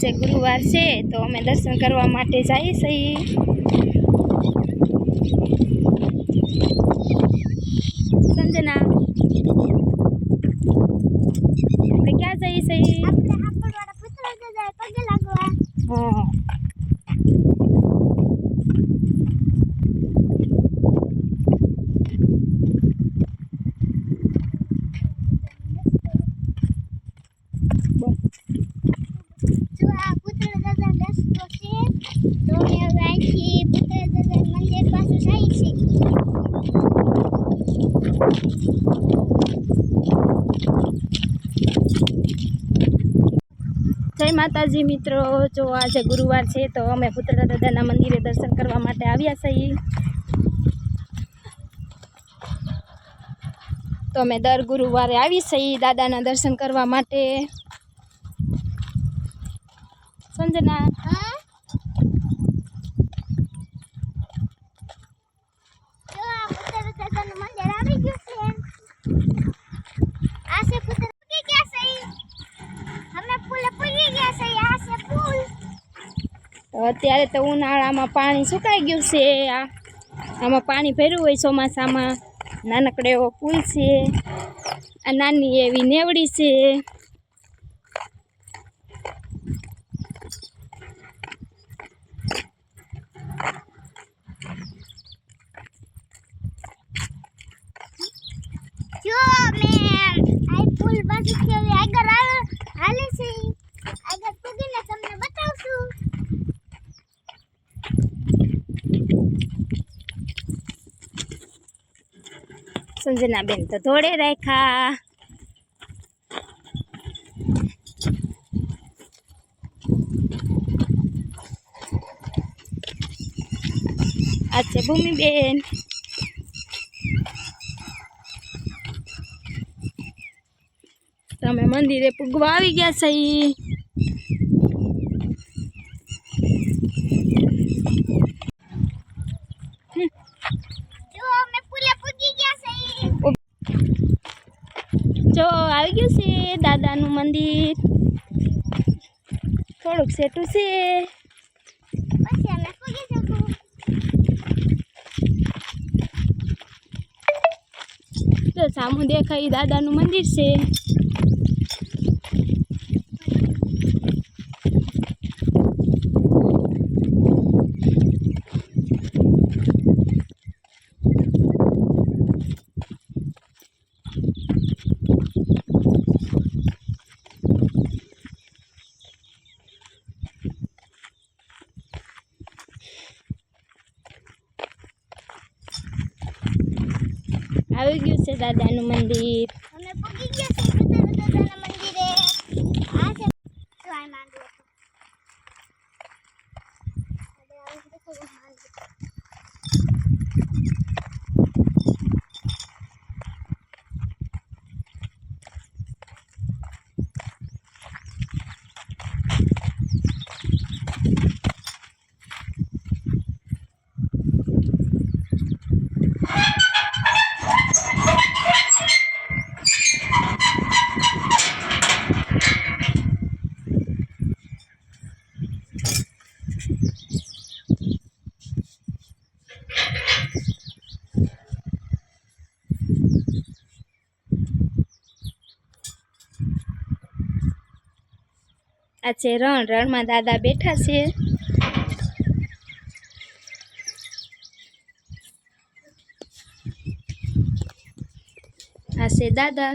આજે ગુરુવાર છે તો અમે દર્શન કરવા માટે જઈએ છીએ. સંજના આપણે ક્યાં જઈએ છીએ? હા બોલ. જો આ પુત્ર દાદા રસ્તો છે તો અમે હવે અહીંથી પુત્ર દાદા મંદિર પાસે જઈએ છીએ જય માતાજી મિત્રો, જો આજે ગુરુવાર છે તો અમે પુત્ર દાદાના મંદિરે દર્શન કરવા માટે આવ્યા છીએ. તો અમે દર ગુરુવારે આવી છીએ દાદાના દર્શન કરવા માટે. સંજના. હા જો આ પુત્ર દાદાનું મંદિર આવી ગયું છે આ છે પુત્ર પૂગી ગયા છે અમે પુલ પૂગી ગયા છે આ છે પુલ તો અત્યારે તો ઉનાળામાં પાણી સુકાઈ ગયું છે. આ આમાં પાણી ભર્યું હોય ચોમાસામાં. નાનકડો એવો પુલ છે. આ નાની એવી નેવડી છે. જો, મેં આ પુલ બાજુ હવે આગળ હાલે છે. સંજના બેન તો ધોળે રાખ્યા. આ છે ભૂમિબેન. તમે મંદિરે પૂગવા આવી ગયા છે ઈ. જો અમે પુલે પૂગી ગયા છે જો આવી ગયું છે દાદાનું મંદિર. થોડુંક સેટું છે. તો સામું દેખાય દાદાનું મંદિર છે આવી ગયું છે દાદાનું મંદિર અમે પૂગી ગયા છે પુત્ર દાદાના મંદિરે આ છે જો આ માંડવો હવે આ દેખો वो માંડવો. આ છે રણ. રણમાં દાદા બેઠા છે. આ છે દાદા.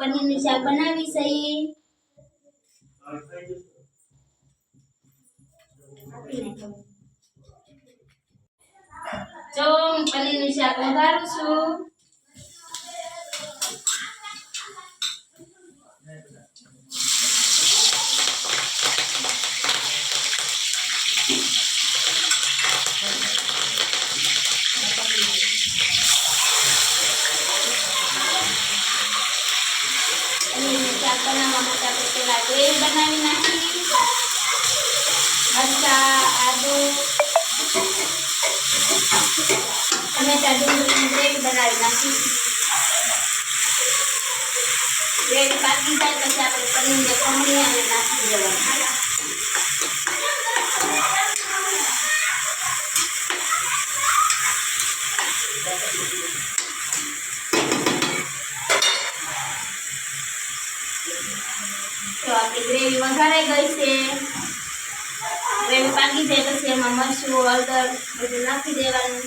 પનીરનું શાક બનાવી છે જો હું પનીરનું શાક વઘારું છું પનીરનું શાક બનાવવા માટે આપણે પહેલા ગ્રેવી બનાવી નાખી મરચાં આદુ. ટમેટા ડુંગળીની ગ્રેવી બનાવી નાખી. ગ્રેવી પાકી જાય પછી આપણે પનીરને ખમણી અને નાખી દેવાનું. ગ્રેવી વઘારાઈ ગઈ છે ગ્રેવી પાકી જાય પછી એમાં મરચું હળદર બધું નાખી દેવાનું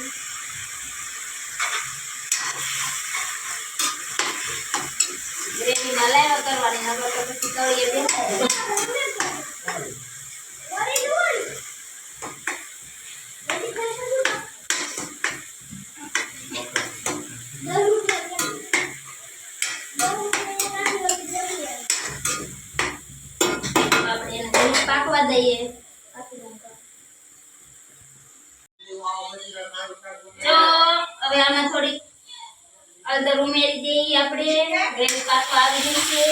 ગ્રેવીમાં લાવ્યા કરવાની નગર તો પછી તળીએ બેસાડી હવે આમાં થોડીક અદર ઉમેરી દઈએ આપણે. ગ્રેવી પાકવા આવી ગઈ છે.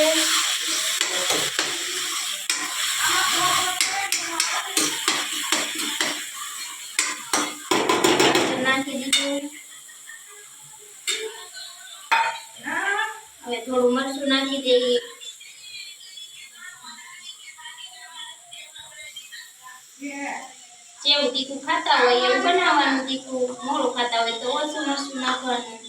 નાખી દીધું. હવે થોડું મરચું નાખી દઈએ. જેવું તીખું ખાતા હોય, એવું બનાવવાનું તીખું, મોડું ખાતા હોય, તો ઓછું મરચું નાખવાનું.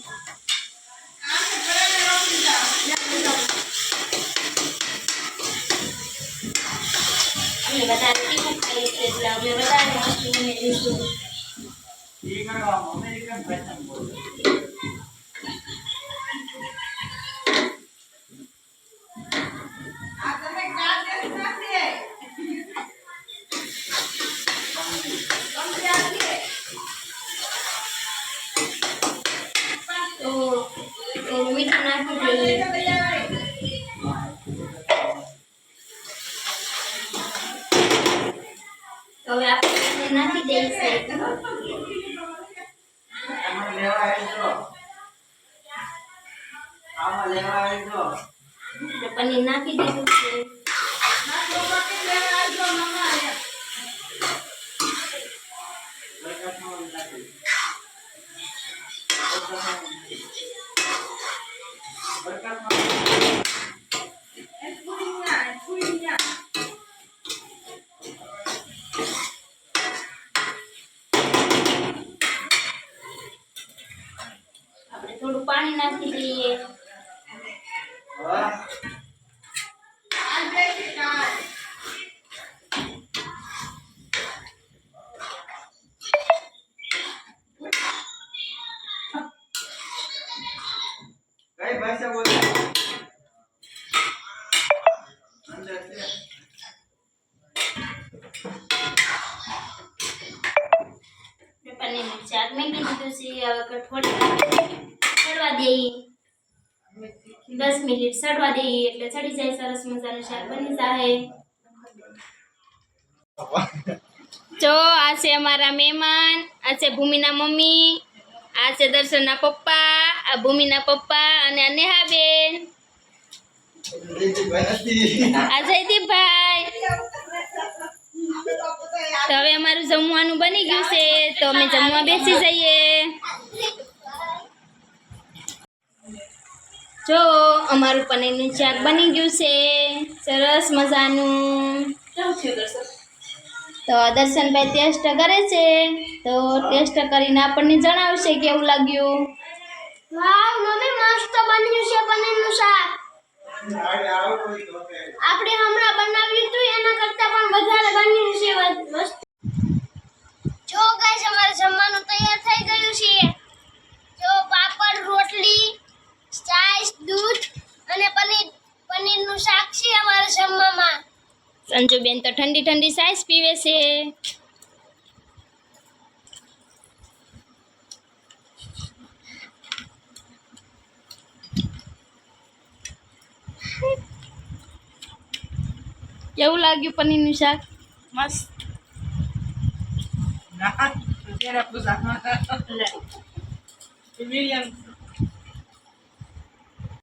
અમે વધારે તીખું ખાઈએ છીએ, એટલે અમે વધારે મરચું ઉમેરીશું તો હવે આપણે નાખી દઈશું પનીર નાખી દીધું છે. આપણે દસ મિનિટ સડવા દઈએ એટલે ચડી જાય સરસ મજાનું શાક બની જાય જો, આ છે અમારા મહેમાન, આ છે ભૂમિના મમ્મી, આ છે દર્શનના પપ્પા, આ ભૂમિના પપ્પા અને આ નેહાબેન. આ જયદીપભાઈ. તો હવે અમારું જમવાનું બની ગયું છે, તો અમે જમવા બેસી જઈએ. જો અમારું પનીરનું શાક બની ગયું છે. સરસ મજાનું. તો દર્શનભાઈ ટેસ્ટ કરે છે. તો ટેસ્ટ કરીને આપણને જણાવશે કેવું લાગ્યું. વાવ મમ્મી મસ્ત બન્યું છે પનીરનું શાક. આપણે હમણાં બનાવ્યું હતું એના કરતાં પણ વધારે બન્યું છે. મસ્ત. જો ગાઈસ અમારે જમવાનું તૈયાર થઈ ગયું છે જો પાપડ રોટલી છાશ દૂધ અને પનીર પનીરનું શાક છે અમારે જમવામાં સંજુબેન તો ઠંડી ઠંડી સાઈસ પીવે છે. કેવું લાગ્યું પનીરનું શાક? મસ્ત. ના